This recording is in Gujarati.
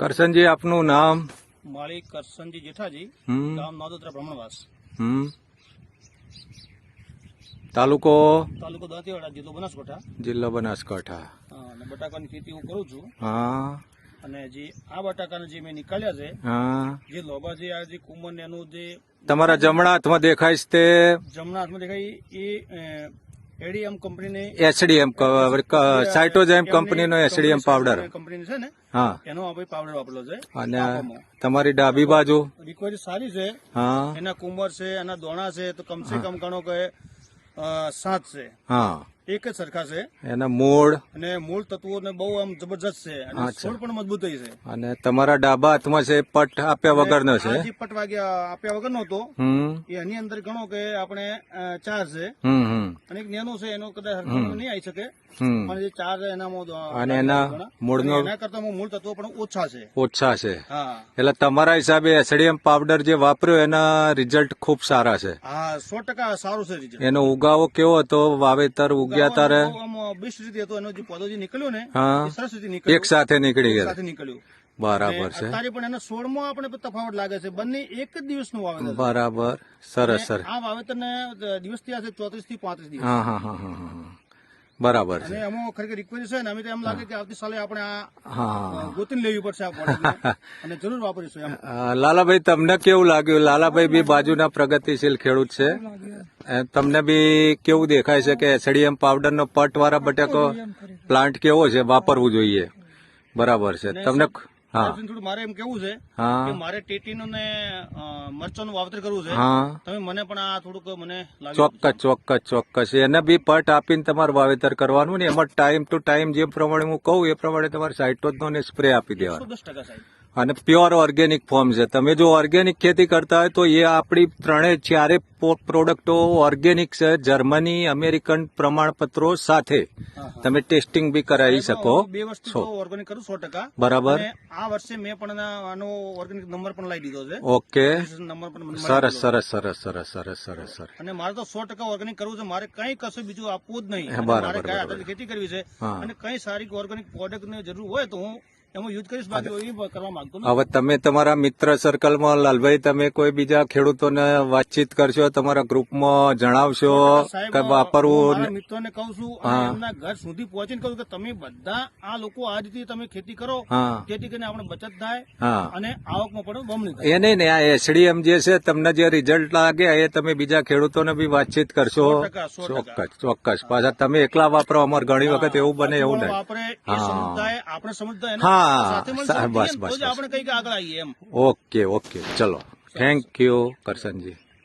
કરશનજી આપનું નામ? માળી કરશનજી જેઠાજી. ગામ નાદોદરા બ્રહ્મણવાસ. હમ. તાલુકો? તાલુકો દાંતીવાડા જિલ્લો બનાસકાંઠા. જિલ્લો બનાસકાંઠા. હા અને બટાકાની ખેતી હું કરું છું. હા. અને જે આ બટાકાને જે મેં નીકાળ્યા છે હા. જે લોબા જે આ જે કુમન એનું જે તમારા જમણા હાથમાં દેખાય છે તે? જમણા હાથમાં દેખાય એ એડીએમ કંપનીની એચડીએમ સાઇટોજેમ કંપનીનો એસડીએમ પાવડર કંપની છે. ને હા. એનો આપણે પાવડર વાપરેલો છે અને તમારી ડાબી બાજુ? રિકવરી સારી છે. હા. એના કુંભર છે એના દોણા છે તો કમસે કમ ગણો કે સાત છે. હા. એક જ સરખા છે. એના મૂળ. અને મૂળ તત્વો ને બહુ આમ જબરજસ્ત છે. અને છોડ પણ મજબૂત છે. અને તમારા ડાબા હાથમાં છે પટ આપ્યા વગરનો છે? પટ વાગ્યા આપ્યા વગર નો હતો એની અંદર ગણો કે આપણે ચાર છે. અને એક નેનો છે એનો કદાચ નહીં આવી શકે. પણ જે ચાર છે એનામાં અને એના મૂળ એના કરતા મૂળ તત્વો પણ ઓછા છે. ઓછા છે. હા. એટલે તમારા હિસાબે એસડીએમ પાવડર જે વાપર્યો એના રિઝલ્ટ ખૂબ સારા છે. હા સો ટકા સારું છે રિઝલ્ટ એનો ઉગાવો કેવો હતો? વાવેતર ઉગ્યા તારે? બેસ્ટ રીતે હતો એનો જે પૌધો જે નીકળ્યો ને હા. સરસ રીતે નીકળ્યો. એક સાથે નીકળી ગયા. સાથે નીકળ્યું. બરાબર છે. અત્યારે પણ એના સોળમાં આપણે તફાવત લાગે છે. બંને એક જ દિવસનું વાવેતર બરાબર. સરસ સર આ વાવેતરને દિવસ થયા છે ચોત્રીસથી પાંત્રીસ દિવસ. હા હા હા હા. બરાબર છે. એમાં ખરેખર રિક્વેસ્ટ છે ને અમે તો એમ લાગે કે આવતી સાલે આપણે આ ગોતીને લેવી પડશે આ અને જરૂર વાપરીશું એમ. લાલાભાઈ તમને કેવું લાગ્યું? લાલાભાઈ બી બાજુના પ્રગતિશીલ ખેડૂત છે. તમને બી કેવું દેખાય છે કે એસડીએમ પાવડર નો પટ વાળા બટાકો પ્લાન્ટ કેવો છે વાપરવું જોઈએ. બરાબર છે. તમને હા. મારે એમ કેવું છે કે મારે ટેટીનું ને મરચાંનું વાવેતર કરવું છે. તમે મને પણ આ થોડુંક મને ચોક્કસ ચોક્કસ ચોક્કસ. એને બી પટ આપીને તમારે વાવેતર કરવાનું ને એમાં ટાઈમ ટુ ટાઈમ જે પ્રમાણે હું કહું એ પ્રમાણે તમારે સાઇટોજનો ને સ્પ્રે આપી દેવાનો. દસ ટકા સાહેબ. અને પ્યોર ઓર્ગેનિક ફોર્મ છે. તમે જો ઓર્ગેનિક ખેતી કરતા હોય તો એ આપણી ત્રણે ચારે પ્રોડક્ટો ઓર્ગેનિક છે જર્મની અમેરિકન પ્રમાણપત્રો સાથે. તમે ટેસ્ટિંગ બી કરાવી શકો. વર્ષથી ઓર્ગેનિક કરું સો ટકા. બરાબર. આ વર્ષે મેં પણ આનો ઓર્ગેનિક નંબર પણ લાવી દીધો છે. ઓકે. સરસ સરસ સરસ સરસ સરસ સરસ સરસ. અને મારે તો સો ટકા ઓર્ગેનિક કરવું છે. મારે કઈ કશું બીજું આપવું જ નહીં. બરાબર, મારે ખેતી કરવી છે. અને કઈ સારી ઓર્ગેનિક પ્રોડક્ટની જરૂર હોય તો હું એમાં યુઝ કરીશ બાકી કરવા માંગતો હવે તમે તમારા મિત્ર સર્કલમાં લાલભાઈ તમે કોઈ બીજા ખેડૂતોને વાતચીત કરશો તમારા ગ્રુપમાં જણાવશો કે વાપરવું મિત્રોને કહું છું એમના ઘર સુધી પહોંચીને કહું કે તમે બધા આ લોકો આ રીતે તમે ખેતી કરો હા. જેથી કરીને આપણે બચત થાય અને આવકમાં પણ બમણી એ નહીં ને આ એસડીએમ જે છે તમને જે રિઝલ્ટ લાગે એ તમે બીજા ખેડૂતોને બી વાતચીત કરશો. ચોક્કસ ચોક્કસ. પાછા તમે એકલા વાપરો અમારે ઘણી વખત એવું બને એવું નહીં. વાપરે એ આપણે સમજતા એને હા, બસ, બસ, આપણે કંઈક આગળ આવીએ એમ. Okay okay. ચલો. Thank you Karshanji.